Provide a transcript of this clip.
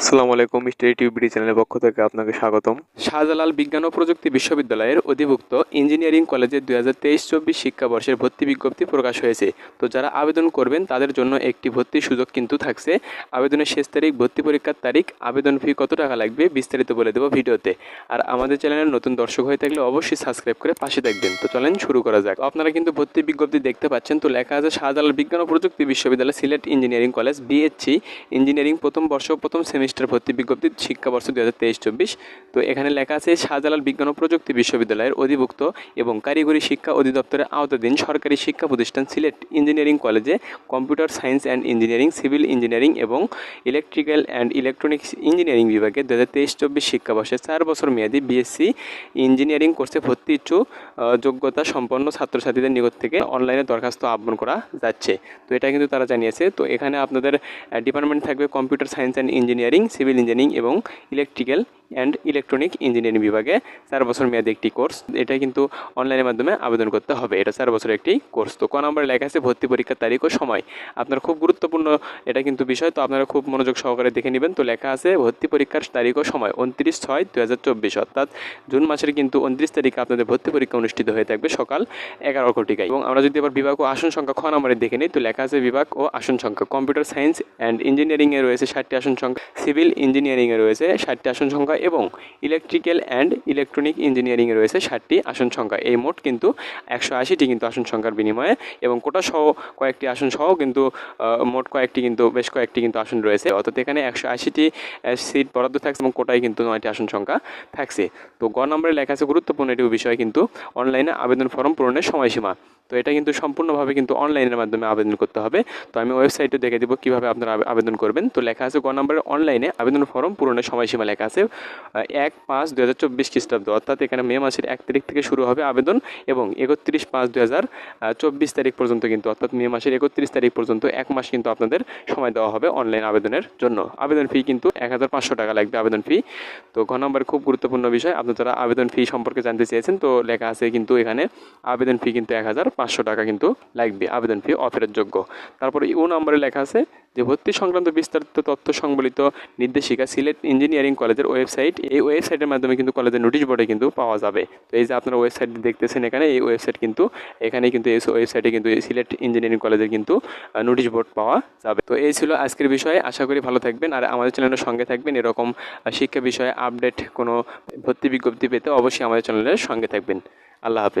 আসসালামু আলাইকুম study TV চ্যানেলের পক্ষ থেকে আপনাকে স্বাগতম। শাহজালাল বিজ্ঞান ও প্রযুক্তি বিশ্ববিদ্যালয়ের অধিভুক্ত ইঞ্জিনিয়ারিং কলেজে দুই হাজার তেইশ চব্বিশ শিক্ষাবর্ষের ভর্তি বিজ্ঞপ্তি প্রকাশ হয়েছে। তো যারা আবেদন করবেন, তাদের জন্য একটি ভর্তির সুযোগ কিন্তু থাকছে। আবেদনের শেষ তারিখ, ভর্তি পরীক্ষার তারিখ, আবেদন ফি কত টাকা লাগবে বিস্তারিত বলে দেবো ভিডিওতে। আর আমাদের চ্যানেলের নতুন দর্শক হয়ে থাকলে অবশ্যই সাবস্ক্রাইব করে পাশে থাকবেন। তো চলেন শুরু করা যাক। আপনারা কিন্তু ভর্তি বিজ্ঞপ্তি দেখতে পাচ্ছেন। তো লেখা আছে, শাহজালাল বিজ্ঞান ও প্রযুক্তি বিশ্ববিদ্যালয় Sylhet engineering college BSc engineering প্রথম বর্ষ, প্রথম সেমিস্টার ভর্তি বিজ্ঞপ্তি শিক্ষাবর্ষ দু হাজার তেইশ চব্বিশ। তো এখানে লেখা আছে, শাহজালাল বিজ্ঞান ও প্রযুক্তি বিশ্ববিদ্যালয়ের অধিভুক্ত এবং কারিগরি শিক্ষা অধিদপ্তরের আওতাধীন সরকারি শিক্ষা প্রতিষ্ঠান সিলেট ইঞ্জিনিয়ারিং কলেজে computer science and engineering, civil engineering এবং ইলেকট্রিক্যাল অ্যান্ড ইলেকট্রনিক্স ইঞ্জিনিয়ারিং বিভাগে দু হাজার তেইশ চব্বিশ শিক্ষাবর্ষে চার বছর মেয়াদী বিএসসি ইঞ্জিনিয়ারিং কোর্সে ভর্তি ইচ্ছুক যোগ্যতা সম্পন্ন ছাত্রছাত্রীদের নিকট থেকে অনলাইনে দরখাস্ত আহ্বান করা যাচ্ছে। তো এটা কিন্তু তারা জানিয়েছে। তো এখানে আপনাদের ডিপার্টমেন্ট থাকবে computer science and engineering. Civil engineering এবং ইলেকট্রিক্যাল অ্যান্ড ইলেকট্রনিক ইঞ্জিনিয়ারিং বিভাগে চার বছর মেয়াদী একটি কোর্স। এটা কিন্তু অনলাইনের মাধ্যমে আবেদন করতে হবে। এটা চার বছরের একটি কোর্স। তো ক নম্বরে লেখা আছে, ভর্তি পরীক্ষার তারিখ ও সময়। আপনার খুব গুরুত্বপূর্ণ এটা কিন্তু বিষয়। তো আপনারা খুব মনোযোগ সহকারে দেখে নেবেন। তো লেখা আছে, ভর্তি পরীক্ষার তারিখ ও সময় উনত্রিশ ছয় দু হাজার চব্বিশ, অর্থাৎ জুন মাসের কিন্তু উনত্রিশ তারিখে আপনাদের ভর্তি পরীক্ষা অনুষ্ঠিত হয়ে থাকবে সকাল এগারো কোটিকায় এবং আমরা যদি আবার বিভাগ ও আসন সংখ্যা খ নম্বরে দেখে নিই, তো লেখা আছে বিভাগ ও আসন সংখ্যা। কম্পিউটার সায়েন্স অ্যান্ড ইঞ্জিনিয়ারিংয়ে রয়েছে ষাটটি আসন সংখ্যা। সিভিল ইঞ্জিনিয়ারিংয়ে রয়েছে ষাটটি আসন সংখ্যা এবং ইলেকট্রিক্যাল অ্যান্ড ইলেকট্রনিক ইঞ্জিনিয়ারিংয়ে রয়েছে ষাটটি আসন সংখ্যা। এই মোট কিন্তু একশো আশিটি কিন্তু আসন সংখ্যার বিনিময়ে এবং কোটা সহ কয়েকটি আসন সহ কিন্তু মোট কয়েকটি কিন্তু, বেশ কয়েকটি কিন্তু আসন রয়েছে। অর্থাৎ এখানে একশো আশিটি সিট বরাদ্দ থাকছে এবং কোটায় কিন্তু নয়টি আসন সংখ্যা থাকছে। তো গ নম্বরে লেখা আছে গুরুত্বপূর্ণ এটি বিষয় কিন্তু, অনলাইনে আবেদন ফর্ম পূরণের সময়সীমা। তো এটা কিন্তু সম্পূর্ণভাবে কিন্তু অনলাইনের মাধ্যমে আবেদন করতে হবে। তো আমি ওয়েবসাইটে দেখে দেবো কীভাবে আপনারা আবেদন করবেন। তো লেখা আছে গ নম্বরে অনলাইনে আবেদন ফর্ম পূরণের সময়সীমা লেখা আছে এক পাঁচ দু হাজার চব্বিশ খ্রিস্টাব্দ। অর্থাৎ এখানে মে মাসের এক তারিখ থেকে শুরু হবে আবেদন এবং একত্রিশ পাঁচ দু হাজার চব্বিশ তারিখ পর্যন্ত কিন্তু, অর্থাৎ মে মাসের একত্রিশ তারিখ পর্যন্ত এক মাস কিন্তু আপনাদের সময় দেওয়া হবে অনলাইন আবেদনের জন্য। আবেদন ফি কিন্তু এক হাজার পাঁচশো টাকা লাগবে আবেদন ফি তো ঘ নম্বর খুব গুরুত্বপূর্ণ বিষয়, আপনি যারা আবেদন ফি সম্পর্কে জানতে চেয়েছেন, তো লেখা আছে কিন্তু এখানে, আবেদন ফি কিন্তু এক হাজার পাঁচশো টাকা কিন্তু লাগবে, আবেদন ফি অফেরের যোগ্য তারপরে ইউ নম্বরে লেখা আছে যে, ভর্তি সংক্রান্ত বিস্তারিত তথ্য সংবলিত নির্দেশিকা সিলেট ইঞ্জিনিয়ারিং কলেজের ওয়েবসাইট। এই ওয়েবসাইটের মাধ্যমে কিন্তু কলেজের নোটিশ বোর্ডে কিন্তু পাওয়া যাবে। তো এই যে আপনারা ওয়েবসাইট দেখতেছেন এখানে, এই ওয়েবসাইট কিন্তু এখানে কিন্তু এই ওয়েবসাইটে কিন্তু এই সিলেট ইঞ্জিনিয়ারিং কলেজের কিন্তু নোটিশ বোর্ড পাওয়া যাবে। তো এই ছিল আজকের বিষয়ে। আশা করি ভালো থাকবেন। আর আমাদের চ্যানেলের সঙ্গে থাকবেন এরকম শিক্ষা বিষয়ে আপডেট কোনো ভর্তি বিজ্ঞপ্তি পেতে অবশ্যই আমাদের চ্যানেলের সঙ্গে থাকবেন। আল্লাহ হাফেজ।